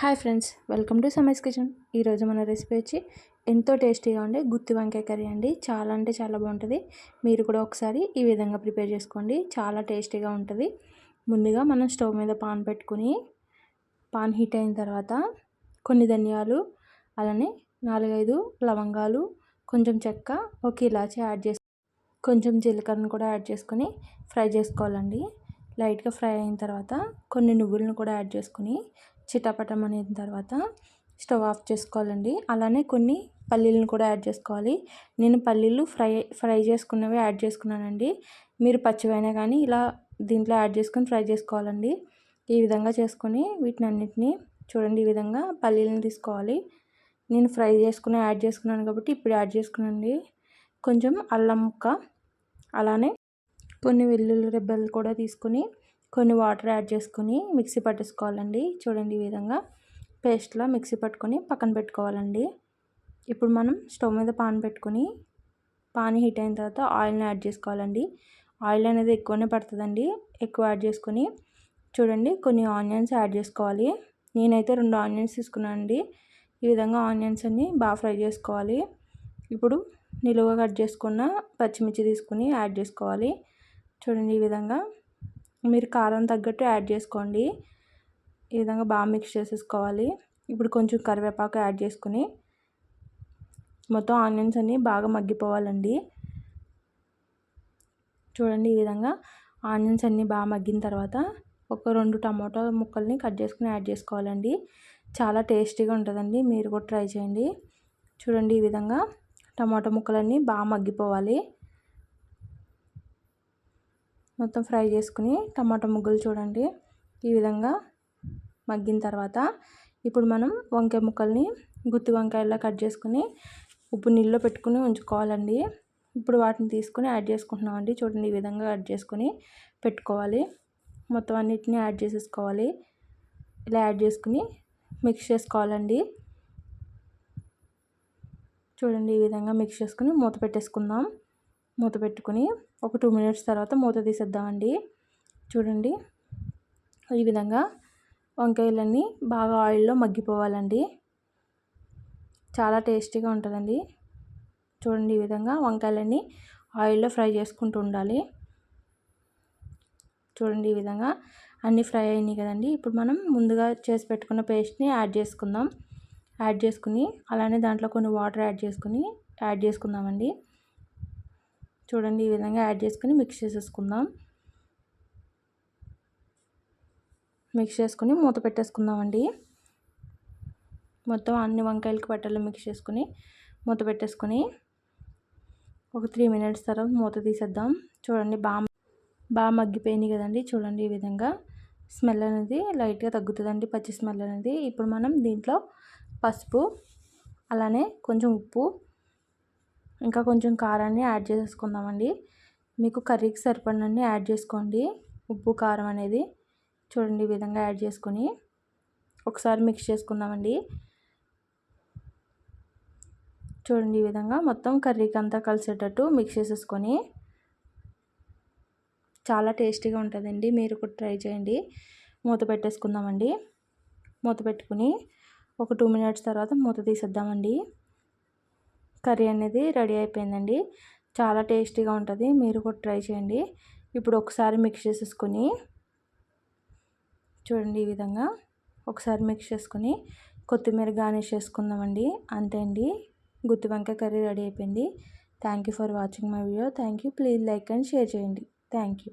Hi friends welcome to సమైస్ kitchen. ఈరోజు మన రెసిపీ వచ్చి ఎంతో టేస్టీగా ఉండే గుత్తి వంకాయ కర్రీ అండి. చాలా అంటే చాలా బాగుంటుంది. మీరు కూడా ఒకసారి ఈ విధంగా ప్రిపేర్ చేసుకోండి. చాలా టేస్టీగా ఉంటుంది. ముందుగా మనం స్టవ్ మీద పాన్ పెట్టుకుని పాన్ హీట్ అయిన తర్వాత కొన్ని ధనియాలు అలానే నాలుగైదు లవంగాలు కొంచెం చెక్క ఒక ఇలాచి యాడ్ చేసి కొంచెం జీలకర్రను కూడా యాడ్ చేసుకొని ఫ్రై చేసుకోవాలండి. లైట్గా ఫ్రై అయిన తర్వాత కొన్ని నువ్వులను కూడా యాడ్ చేసుకుని చిటపటం అయిన తర్వాత స్టవ్ ఆఫ్ చేసుకోవాలండి. అలానే కొన్ని పల్లీలను కూడా యాడ్ చేసుకోవాలి. నేను పల్లీలు ఫ్రై ఫ్రై చేసుకున్నవి యాడ్ చేసుకున్నానండి. మీరు పచ్చివైనా కానీ ఇలా దీంట్లో యాడ్ చేసుకొని ఫ్రై చేసుకోవాలండి. ఈ విధంగా చేసుకొని వీటిని అన్నిటినీ చూడండి ఈ విధంగా పల్లీలను తీసుకోవాలి. నేను ఫ్రై చేసుకుని యాడ్ చేసుకున్నాను కాబట్టి ఇప్పుడు యాడ్ చేసుకున్నాండి కొంచెం అల్లం ముక్క అలానే కొన్ని వెల్లుల్లి రెబ్బలు కూడా తీసుకొని కొన్ని వాటర్ యాడ్ చేసుకొని మిక్సీ పట్టేసుకోవాలండి. చూడండి ఈ విధంగా. పేస్ట్లా మిక్సీ పట్టుకొని పక్కన పెట్టుకోవాలండి. ఇప్పుడు మనం స్టవ్ మీద పాన్ పెట్టుకొని పాన్ హీట్ అయిన తర్వాత ఆయిల్ని యాడ్ చేసుకోవాలండి. ఆయిల్ అనేది ఎక్కువనే పడుతుందండి. ఎక్కువ యాడ్ చేసుకొని చూడండి కొన్ని ఆనియన్స్ యాడ్ చేసుకోవాలి. నేనైతే రెండు ఆనియన్స్ తీసుకున్నానండి. ఈ విధంగా ఆనియన్స్ అన్ని బాగా ఫ్రై చేసుకోవాలి. ఇప్పుడు నిలువ కట్ చేసుకున్న పచ్చిమిర్చి తీసుకుని యాడ్ చేసుకోవాలి. చూడండి ఈ విధంగా. మీరు కారం తగ్గట్టు యాడ్ చేసుకోండి. ఈ విధంగా బాగా మిక్స్ చేసేసుకోవాలి. ఇప్పుడు కొంచెం కరివేపాకు యాడ్ చేసుకుని మొత్తం ఆనియన్స్ అన్నీ బాగా మగ్గిపోవాలండి. చూడండి ఈ విధంగా ఆనియన్స్ అన్నీ బాగా మగ్గిన తర్వాత ఒక రెండు టమాటో ముక్కల్ని కట్ చేసుకుని యాడ్ చేసుకోవాలండి. చాలా టేస్టీగా ఉంటుందండి. మీరు కూడా ట్రై చేయండి. చూడండి ఈ విధంగా టమాటో ముక్కలన్నీ బాగా మగ్గిపోవాలి. మొత్తం ఫ్రై చేసుకుని టమాటా ముగ్గులు చూడండి. ఈ విధంగా మగ్గిన తర్వాత ఇప్పుడు మనం వంకాయ ముక్కల్ని గుత్తి వంకాయలా కట్ చేసుకుని ఉప్పు నీళ్ళలో పెట్టుకుని ఉంచుకోవాలండి. ఇప్పుడు వాటిని తీసుకుని యాడ్ చేసుకుంటున్నామండి. చూడండి ఈ విధంగా యాడ్ చేసుకుని పెట్టుకోవాలి. మొత్తం అన్నిటిని యాడ్ చేసేసుకోవాలి. ఇలా యాడ్ చేసుకుని మిక్స్ చేసుకోవాలండి. చూడండి ఈ విధంగా మిక్స్ చేసుకుని మూత పెట్టేసుకుందాం. మూత పెట్టుకుని ఒక టూ మినిట్స్ తర్వాత మూత తీసేద్దామండి. చూడండి. ఈ విధంగా వంకాయలన్నీ బాగా ఆయిల్లో మగ్గిపోవాలండి. చాలా టేస్టీగా ఉంటుందండి. చూడండి ఈ విధంగా వంకాయలన్నీ ఆయిల్లో ఫ్రై చేసుకుంటూ ఉండాలి. చూడండి ఈ విధంగా అన్నీ ఫ్రై అయినాయి కదండి. ఇప్పుడు మనం ముందుగా చేసి పెట్టుకున్న పేస్ట్ని యాడ్ చేసుకుందాం. యాడ్ చేసుకుని అలానే దాంట్లో కొన్ని వాటర్ యాడ్ చేసుకుని యాడ్ చేసుకుందామండి. చూడండి ఈ విధంగా యాడ్ చేసుకుని మిక్స్ చేసేసుకుందాం. మిక్స్ చేసుకుని మూత పెట్టేసుకుందామండి. మొత్తం అన్ని వంకాయలకి బట్టలు మిక్స్ చేసుకుని మూత పెట్టేసుకొని ఒక త్రీ మినిట్స్ తర్వాత మూత తీసేద్దాం. చూడండి బాగా బాగా మగ్గిపోయింది కదండి. చూడండి ఈ విధంగా స్మెల్ అనేది లైట్గా తగ్గుతుందండి. పచ్చి స్మెల్ అనేది. ఇప్పుడు మనం దీంట్లో పసుపు అలానే కొంచెం ఉప్పు ఇంకా కొంచెం కారాన్ని యాడ్ చేసేసుకుందామండి. మీకు కర్రీకి సరిపడినన్ని యాడ్ చేసుకోండి. ఉప్పు కారం అనేది చూడండి ఈ విధంగా యాడ్ చేసుకొని ఒకసారి మిక్స్ చేసుకుందామండి. చూడండి ఈ విధంగా మొత్తం కర్రీకి అంతా కలిసేటట్టు మిక్స్ చేసేసుకొని చాలా టేస్టీగా ఉంటుందండి. మీరు కూడా ట్రై చేయండి. మూత పెట్టేసుకుందామండి. మూత పెట్టుకుని ఒక టూ మినిట్స్ తర్వాత మూత తీసేద్దామండి. కర్రీ అనేది రెడీ అయిపోయిందండి. చాలా టేస్టీగా ఉంటుంది. మీరు కూడా ట్రై చేయండి. ఇప్పుడు ఒకసారి మిక్స్ చేసేసుకొని చూడండి ఈ విధంగా. ఒకసారి మిక్స్ చేసుకొని కొత్తిమీర గార్నిష్ చేసుకుందామండి. అంతే అండి. గుత్తి వంకాయ కర్రీ రెడీ అయిపోయింది. Thank you for watching my video thank you please like and share చేయండి. Thank you